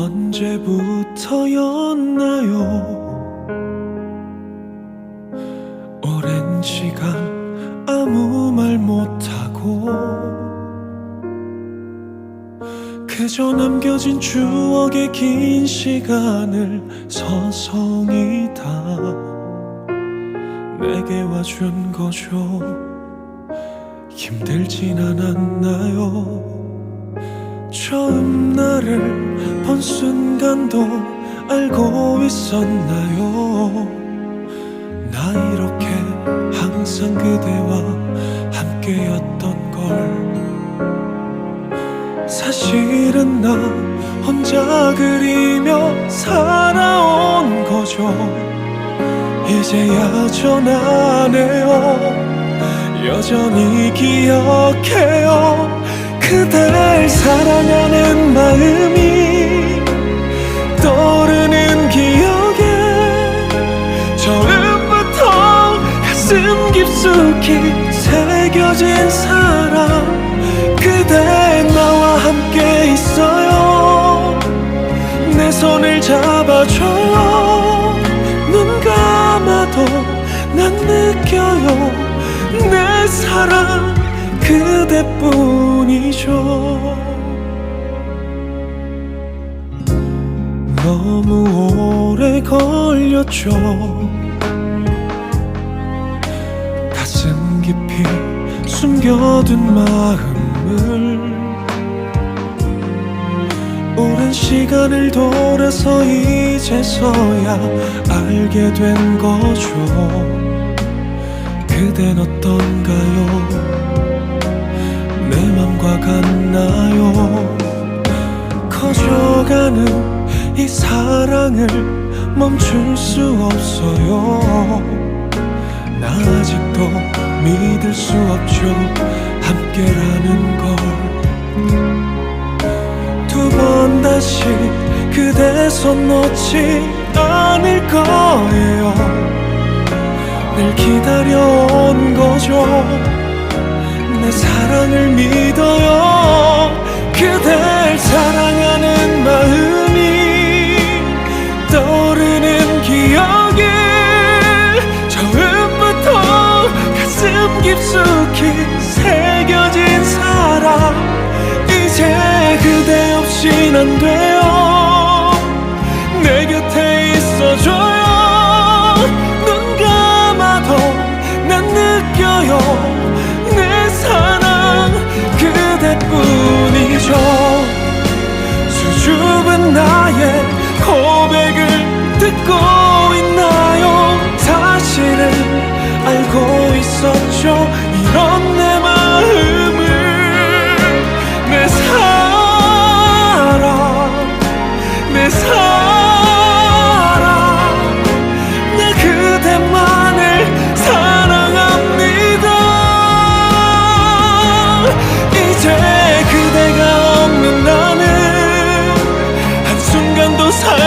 언제부터였나요? 오랜 시간 아무 말 못하고 그저 남겨진 추억의 긴 시간을 서성이 다 내게 와준 거죠 힘들진 않았나요 처음 나를 본 순간도 알고 있었나요? 나 이렇게 항상 그대와 함께였던 걸. 사실은 나 혼자 그리며 살아온 거죠. 이제야 전하네요. 여전히 기억해요 깊숙이 새겨진 사랑 그대 나와 함께 있어요. 내 손을 잡아줘요 눈 감아도 난 느껴요. 내 사랑 그대뿐이죠. 너무 오래 걸렸죠 깊이 숨겨둔 마음을 오랜 시간을 돌아서 이제서야 알게 된 거죠. 그댄 어떤가요? 내 맘과 같나요? 커져가는 이 사랑을 멈출 수 없어요. 나 아직도 믿을 수 없죠. 함께라는 걸. 두 번 다시 그대 손 놓지 않을 거예요. 늘 기다려온 거죠. 내 사랑을 믿 없인 안 돼요. 내 곁에 있어줘요. 눈 감아도 난 느껴요. 내 사랑 그대뿐이죠. 수줍은 나의 고백을 듣고 있나요? 사실은 알고 있었죠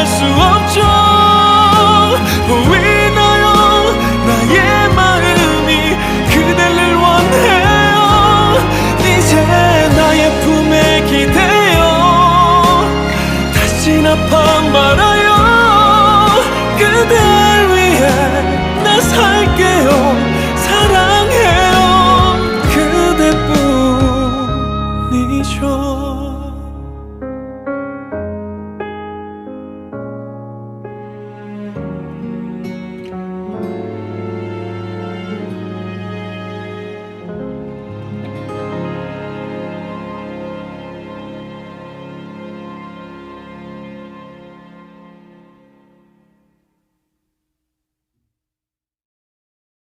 수 없죠